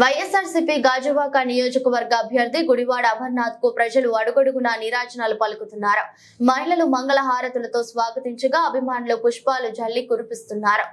వైఎస్ఆర్సీపీ గాజువాక నియోజకవర్గ అభ్యర్థి గుడివాడ అమర్నాథ్కు ప్రజలు అడుగడుగునా నీరాజనాలు పలుకుతున్నారు. మహిళలు మంగళహారతులతో స్వాగతించగా అభిమానులు పుష్పాలు జల్లి కురిపిస్తున్నారు.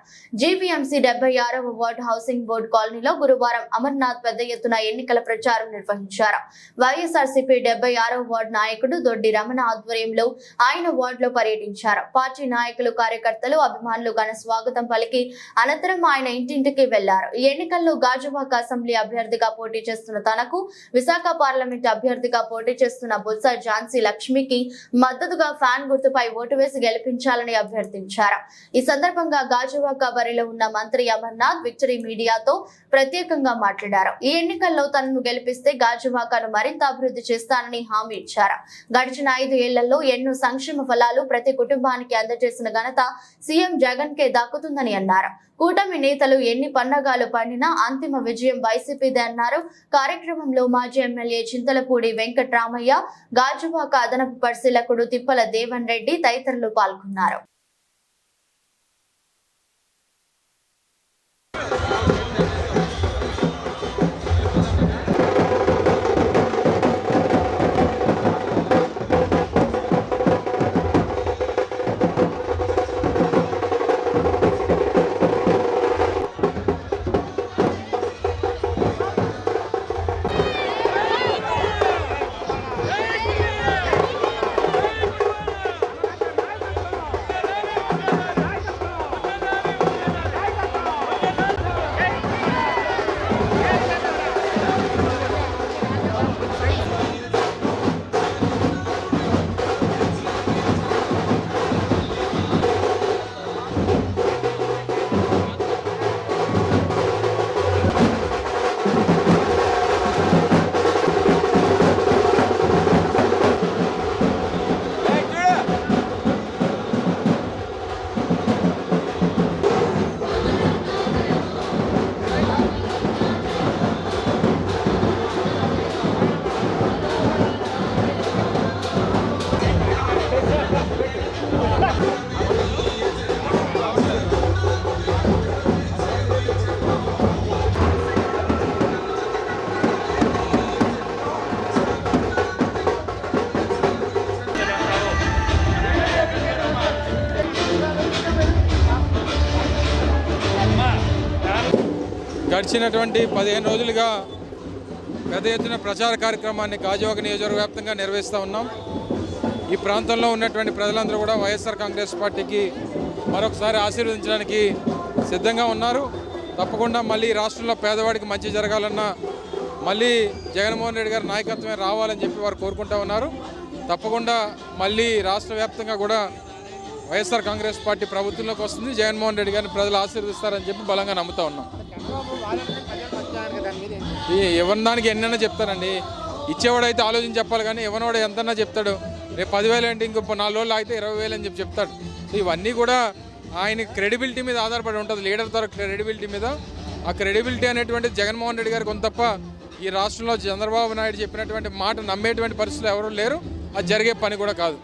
జీవీఎంసీ డెబ్బై ఆరవ వార్డు హౌసింగ్ బోర్డు కాలనీలో గురువారం అమర్నాథ్ పెద్ద ఎత్తున ఎన్నికల ప్రచారం నిర్వహించారు. వైఎస్ఆర్సీపీ డెబ్బై ఆరవ వార్డు నాయకుడు దొడ్డి రమణ ఆధ్వర్యంలో ఆయన వార్డులో పర్యటించారు. పార్టీ నాయకులు కార్యకర్తలు అభిమానులు ఘన స్వాగతం పలికి అనంతరం ఆయన ఇంటింటికి వెళ్ళారు. ఈ ఎన్నికల్లో గాజువాక అసెంబ్లీ అభ్యర్థిగా పోటీ చేస్తున్న తనకు విశాఖ పార్లమెంట్ అభ్యర్థిగా పోటీ చేస్తున్న బొత్స ఝాన్సీ లక్ష్మికి మద్దతుగా ఫ్యాన్ గుర్తుపై ఓటు వేసి గెలిపించాలని అభ్యర్థించారు. ఈ సందర్భంగా గాజువాక బరిలో ఉన్న మంత్రి అమర్నాథ్ విక్టరీ మీడియాతో ప్రత్యేకంగా మాట్లాడారు. ఈ ఎన్నికల్లో తనను గెలిపిస్తే గాజువాకను మరింత అభివృద్ధి చేస్తానని హామీ ఇచ్చారు. గడిచిన ఐదు ఏళ్ళలో ఎన్నో సంక్షేమ ఫలాలు ప్రతి కుటుంబానికి అందజేసిన ఘనత సీఎం జగన్ కే దక్కుతుందని అన్నారు. కూటమి నేతలు ఎన్ని పండగాలు పండినా అంతిమ విజయం వైసీపీదే అన్నారు. కార్యక్రమంలో మాజీ ఎమ్మెల్యే చింతలపూడి వెంకట్రామయ్య గాజువాక అదనపు పరిశీలకుడు తిప్పల దేవన్ రెడ్డి తదితరులు పాల్గొన్నారు. గడిచినటువంటి పదిహేను రోజులుగా పెద్ద ఎత్తున ప్రచార కార్యక్రమాన్ని గాజువాక నియోజకవర్గ వ్యాప్తంగా నిర్వహిస్తూ ఉన్నాం. ఈ ప్రాంతంలో ఉన్నటువంటి ప్రజలందరూ కూడా వైఎస్ఆర్ కాంగ్రెస్ పార్టీకి మరొకసారి ఆశీర్వదించడానికి సిద్ధంగా ఉన్నారు. తప్పకుండా మళ్ళీ రాష్ట్రంలో పేదవాడికి మంచి జరగాలన్నా మళ్ళీ జగన్మోహన్ రెడ్డి గారి నాయకత్వమే రావాలని చెప్పి వారు కోరుకుంటా ఉన్నారు. తప్పకుండా మళ్ళీ రాష్ట్ర వ్యాప్తంగా కూడా వైఎస్ఆర్ కాంగ్రెస్ పార్టీ ప్రభుత్వంలోకి వస్తుంది. జగన్మోహన్ రెడ్డి గారిని ప్రజలు ఆశీర్వదిస్తారని చెప్పి బలంగా నమ్ముతా ఉన్నాం. ఇవ్వని దానికి ఎన్నైనా చెప్తానండి ఇచ్చేవాడైతే ఆలోచించి చెప్పాలి కానీ ఎవరినోడు ఎంతన్నా చెప్తాడు. రేపు పదివేలు అంటే ఇంకో నాలుగు రోజులు అయితే ఇరవై వేలు అని చెప్పి చెప్తాడు. సో ఇవన్నీ కూడా ఆయన క్రెడిబిలిటీ మీద ఆధారపడి ఉంటుంది. లీడర్ ద్వారా క్రెడిబిలిటీ మీద. ఆ క్రెడిబిలిటీ అనేటువంటి జగన్మోహన్ రెడ్డి గారికి కొంత తప్ప ఈ రాష్ట్రంలో చంద్రబాబు నాయుడు చెప్పినటువంటి మాట నమ్మేటువంటి పరిస్థితులు ఎవరు లేరు. అది జరిగే పని కూడా కాదు.